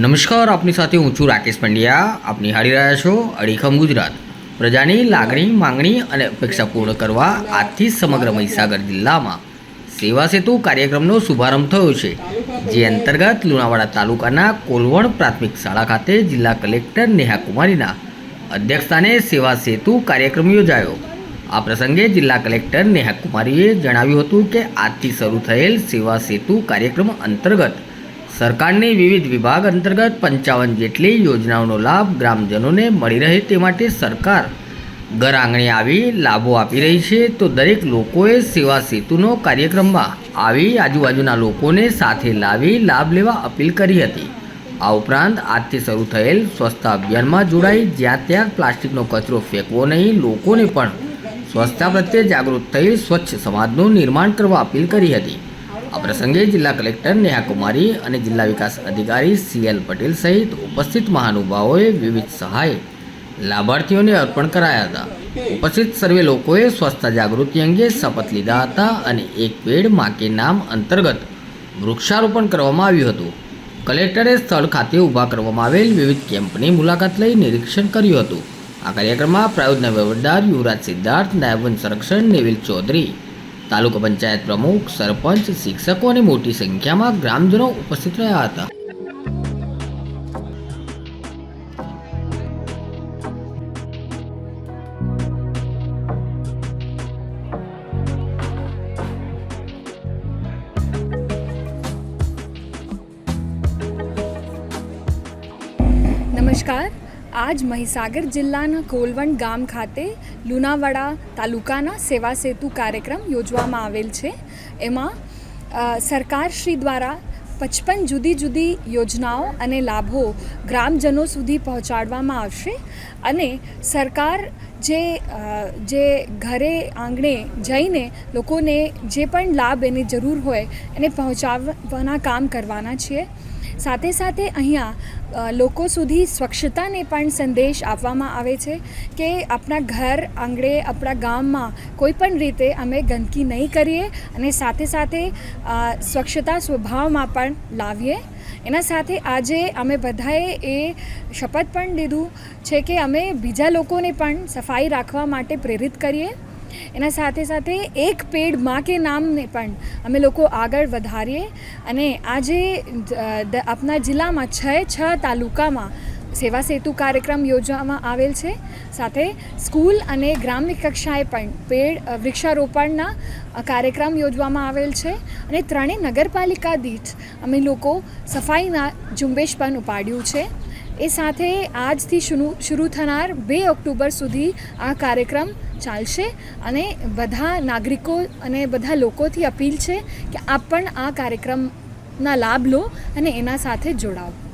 નમસ્કાર, આપની સાથે હું છું રાકેશ પંડ્યા. આપ નિહાળી રહ્યા છો અડીખમ ગુજરાત. પ્રજાની લાગણી, માંગણી અને અપેક્ષા પૂર્ણ કરવા આજથી સમગ્ર મહીસાગર જિલ્લામાં સેવા સેતુ કાર્યક્રમનો શુભારંભ થયો છે, જે અંતર્ગત લુણાવાડા તાલુકાના કોલવણ પ્રાથમિક શાળા ખાતે જિલ્લા કલેક્ટર નેહા કુમારીના અધ્યક્ષસ્થાને સેવા સેતુ કાર્યક્રમ યોજાયો. આ પ્રસંગે જિલ્લા કલેક્ટર નેહા કુમારીએ જણાવ્યું હતું કે આજથી શરૂ થયેલ સેવા સેતુ કાર્યક્રમ અંતર્ગત સરકારની વિવિધ વિભાગ અંતર્ગત પંચાવન જેટલી યોજનાઓનો લાભ ગ્રામજનોને મળી રહે તે માટે સરકાર ઘર આંગણે આવી લાભો આપી રહી છે. તો દરેક લોકોએ સેવા સેતુનો કાર્યક્રમમાં આવી આજુબાજુના લોકોને સાથે લાવી લાભ લેવા અપીલ કરી હતી. આ ઉપરાંત આજથી શરૂ થયેલ સ્વચ્છતા અભિયાનમાં જોડાઈ જ્યાં ત્યાં પ્લાસ્ટિકનો કચરો ફેંકવો નહીં, લોકોને પણ સ્વચ્છતા પ્રત્યે જાગૃત થઈ સ્વચ્છ સમાજનું નિર્માણ કરવા અપીલ કરી હતી. આ પ્રસંગે જિલ્લા કલેક્ટર નેહા કુમારી અને જિલ્લા વિકાસ અધિકારી સીએલ પટેલ સહિત ઉપસ્થિત મહાનુભાવોએ વિવિધ સહાય લાભાર્થીઓને અર્પણ કરાયા હતા. ઉપસ્થિત સર્વે લોકોએ સ્વચ્છતા જાગૃતિ અંગે શપથ લીધા હતા અને એક પેડમાં કે નામ અંતર્ગત વૃક્ષારોપણ કરવામાં આવ્યું હતું. કલેક્ટરે સ્થળ ખાતે ઊભા કરવામાં આવેલ વિવિધ કેમ્પની મુલાકાત લઈ નિરીક્ષણ કર્યું હતું. આ કાર્યક્રમમાં પ્રાયોજના વહીવટદાર યુવરાજ સિદ્ધાર્થ, નાયબ વન સંરક્ષણ નેવિલ ચૌધરી તાલુકા પંચાયત પ્રમુખ સરપંચ શિક્ષકો અને મોટી સંખ્યામાં ગ્રામજનો ઉપસ્થિત રહ્યા હતા. નમસ્કાર. આજ મહીસાગર જિલ્લાના કોલવણ ગામ ખાતે લુણાવાડા તાલુકાના સેવા સેતુ કાર્યક્રમ યોજવામાં આવેલ છે. એમાં સરકારશ્રી દ્વારા પચપન જુદી જુદી યોજનાઓ અને લાભો ગ્રામજનો સુધી પહોંચાડવામાં આવશે અને સરકાર જે જે ઘરે આંગણે જઈને લોકોને જે પણ લાભ એની જરૂર હોય એને પહોંચાડવાના કામ કરવાના છીએ. સાથે સાથે અહીંયા લોકો સુધી સ્વચ્છતાને પણ સંદેશ આપવામાં આવે છે કે આપણા ઘર આંગણે, આપણા ગામમાં કોઈ પણ રીતે અમે ગંદકી નહીં કરીએ અને સાથે સાથે સ્વચ્છતા સ્વભાવમાં પણ લાવીએ. એના સાથે આજે અમે બધાએ એ શપથ પણ લીધું છે કે અમે બીજા લોકોને પણ સફાઈ રાખવા માટે પ્રેરિત કરીએ. એના સાથે સાથે એક પેડમાં કે નામને પણ અમે લોકો આગળ વધારીએ અને આજે આપણા જિલ્લામાં છ છ તાલુકામાં સેવા સેતુ કાર્યક્રમ યોજવામાં આવેલ છે. સાથે સ્કૂલ અને ગ્રામ્ય કક્ષાએ પણ પેડ વૃક્ષારોપણના કાર્યક્રમ યોજવામાં આવેલ છે અને ત્રણેય નગરપાલિકા દીઠ અમે લોકો સફાઈના ઝુંબેશ પણ ઉપાડ્યું છે. એ સાથે આજથી શરૂ થનાર બે ઓક્ટોબર સુધી આ કાર્યક્રમ ચાલશે અને બધા નાગરિકો અને બધા લોકોથી અપીલ છે કે આપ પણ આ કાર્યક્રમના લાભ લો અને એના સાથે જોડાઓ